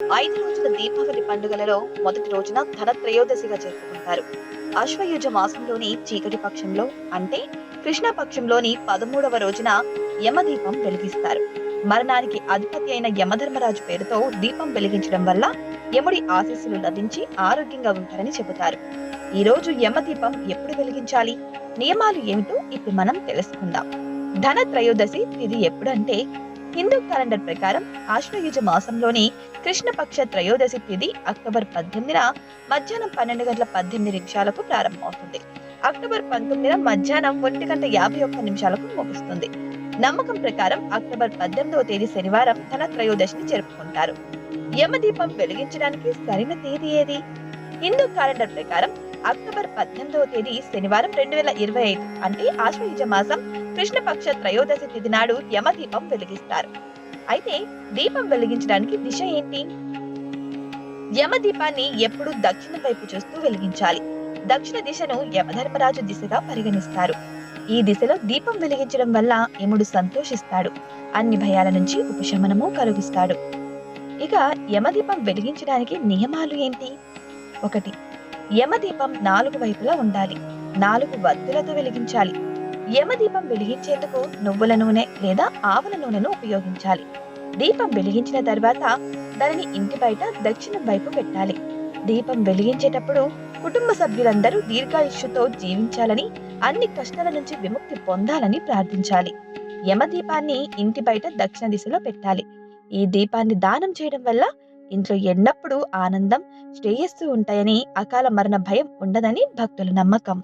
ఐదు రోజుల దీపావళి పండుగలలో మొదటి రోజున ధన త్రయోదశిగా జరుపుకుంటారు. అశ్వయుజ మాసంలోని చీకటి పక్షంలో అంటే కృష్ణ పక్షంలోని పదమూడవ రోజున యమదీపం వెలిగిస్తారు. మరణానికి అధిపతి అయిన యమధర్మరాజు పేరుతో దీపం వెలిగించడం వల్ల యముడి ఆశీస్సులు లభించి ఆరోగ్యంగా ఉంటారని చెబుతారు. ఈ రోజు యమదీపం ఎప్పుడు వెలిగించాలి? నియమాలు ఏమిటో ఇప్పుడు మనం తెలుసుకుందాం. ధన త్రయోదశి తిది ఎప్పుడంటే హిందూ క్యాలెండర్ ప్రకారం ఆశ్వయుజ మాసంలోని కృష్ణపక్ష త్రయోదశి తిథి అక్టోబర్ పద్దెనిమిదిన మధ్యాహ్నం పన్నెండు గంటల పద్దెనిమిది నిమిషాలకు ప్రారంభమవుతుంది. అక్టోబర్ పంతొమ్మిదిన మధ్యాహ్నం ఒంటి గంట యాభై ఒక్క నిమిషాలకు ముగుస్తుంది. నమ్మకం ప్రకారం అక్టోబర్ పద్దెనిమిదవ తేదీ శనివారం తన త్రయోదశిని జరుపుకుంటారు. యమదీపం వెలిగించడానికి సరైన తేదీ ఏది? హిందూ క్యాలెండర్ ప్రకారం అక్టోబర్ పద్దెనిమిదవ తేదీ శనివారం రెండు వేల ఇరవై ఐదు. అంటే ఆశ్వయుజ మాసం కృష్ణపక్ష త్రయోదశి తిథి నాడు యమదీపం వెలిగిస్తారు. అయితే దీపం వెలిగించడానికి దిశ ఏంటి? యమదీపాన్ని ఎప్పుడు దక్షిణ వైపు చూస్తూ వెలిగించాలి. దక్షిణ దిశను యమధర్మరాజు దిశగా పరిగణిస్తారు. ఈ దిశలో దీపం వెలిగించడం వల్ల యముడు సంతోషిస్తాడు. అన్ని భయాల నుంచి ఉపశమనము కలుగిస్తాడు. ఇక యమదీపం వెలిగించడానికి నియమాలు ఏంటి? ఒకటి యమదీపం నాలుగు వైపులా ఉండాలి. నాలుగు వత్తులతో వెలిగించాలి. యమదీపం వెలిగించేందుకు నువ్వుల నూనె లేదా ఆవుల నూనెను ఉపయోగించాలి. దీపం వెలిగించిన తర్వాత దానిని ఇంటి బయట దక్షిణం వైపు పెట్టాలి. దీపం వెలిగించేటప్పుడు కుటుంబ సభ్యులందరూ దీర్ఘాయుష్యుతో జీవించాలని అన్ని కష్టాల నుంచి విముక్తి పొందాలని ప్రార్థించాలి. యమదీపాన్ని ఇంటి బయట దక్షిణ దిశలో పెట్టాలి. ఈ దీపాన్ని దానం చేయడం వల్ల ఇంట్లో ఎల్లప్పుడూ ఆనందం శ్రేయస్సు ఉంటాయని అకాల మరణ భయం ఉండదని భక్తుల నమ్మకం.